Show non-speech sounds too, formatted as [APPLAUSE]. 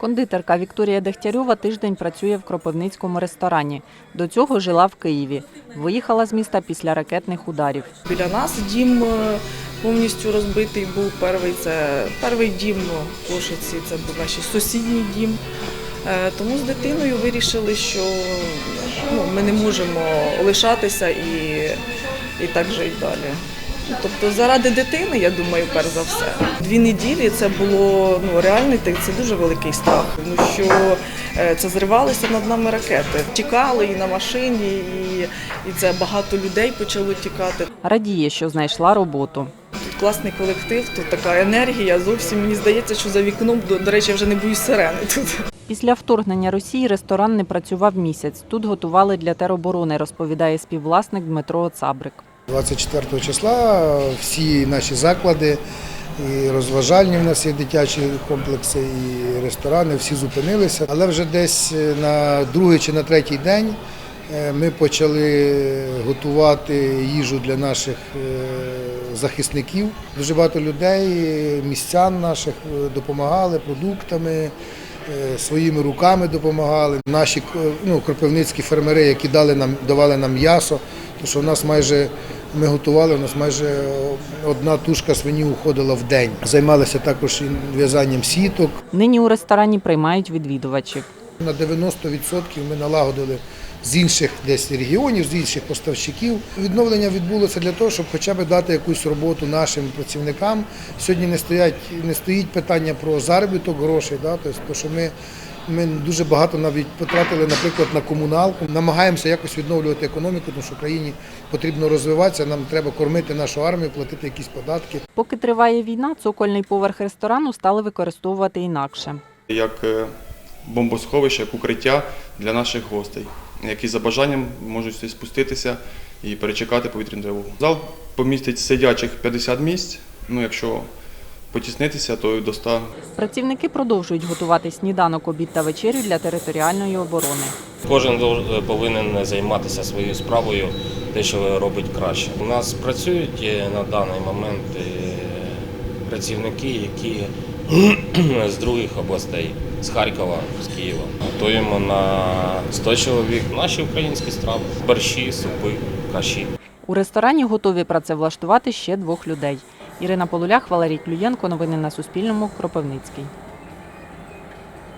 Кондитерка Вікторія Дегтярьова тиждень працює в Кропивницькому ресторані. До цього жила в Києві. Виїхала з міста після ракетних ударів. Біля нас дім е, повністю розбитий був. Перший це перший дім у Кошиці, це був наш сусідній дім. Е, Тому з дитиною вирішили, що ну, ми не можемо лишатися і, і так жити далі. Тобто заради дитини, я думаю, перш за все. Дві неділі це було ну, реальний тик, це дуже великий страх, тому що е, це зривалися над нами ракети. Тікали і на машині, і, і це багато людей почало тікати. Радіє, що знайшла роботу. Тут класний колектив, тут така енергія. Зовсім мені здається, що за вікном, до, до речі, я вже не боюсь сирени тут. Після вторгнення Росії ресторан не працював місяць. Тут готували для тероборони, розповідає співвласник Дмитро Оцабрик. 24 числа всі наші заклади, і розважальні в нас є дитячі комплекси, і ресторани, всі зупинилися. Але вже десь на другий чи на третій день е, ми почали готувати їжу для наших е, захисників. Дуже багато людей, містян наших е, допомагали продуктами. е, Своїми руками допомагали. Наші ну, кропивницькі фермери, які дали нам, давали нам м'ясо, тому що у нас майже ми готували, у нас майже одна тушка свині уходила в день. Займалися також і в'язанням сіток. Нині у ресторані приймають відвідувачів. На 90% ми налагодили з інших десь регіонів, з інших поставщиків. Відновлення відбулося для того, щоб хоча б дати якусь роботу нашим працівникам. Сьогодні не стоять, не стоїть питання про заробіток грошей, да, тобто, то, що ми. Ми дуже багато навіть потратили, наприклад, на комуналку. Намагаємося якось відновлювати економіку, тому що країні потрібно розвиватися. Нам треба кормити нашу армію, платити якісь податки. Поки триває війна, цокольний поверх ресторану стали використовувати інакше. як е, бомбосховище, як укриття для наших гостей, які за бажанням можуть сюди спуститися і перечекати повітряну тривогу. Зал помістить сидячих 50 місць. Ну, якщо потіснитися, то й до 100 Працівники продовжують готувати сніданок, обід та вечерю для територіальної оборони. Кожен дов- повинен займатися своєю справою, те, що робить краще. У нас працюють е, на даний момент е, працівники, які [CLEARS THROAT] з других областей, з Харкова, з Києва. Готуємо на 100 чоловік наші українські страви, борщі, супи, каші. У ресторані готові працевлаштувати ще двох людей. Ірина Полулях, Валерій Клюєнко. Новини на Суспільному. Кропивницький.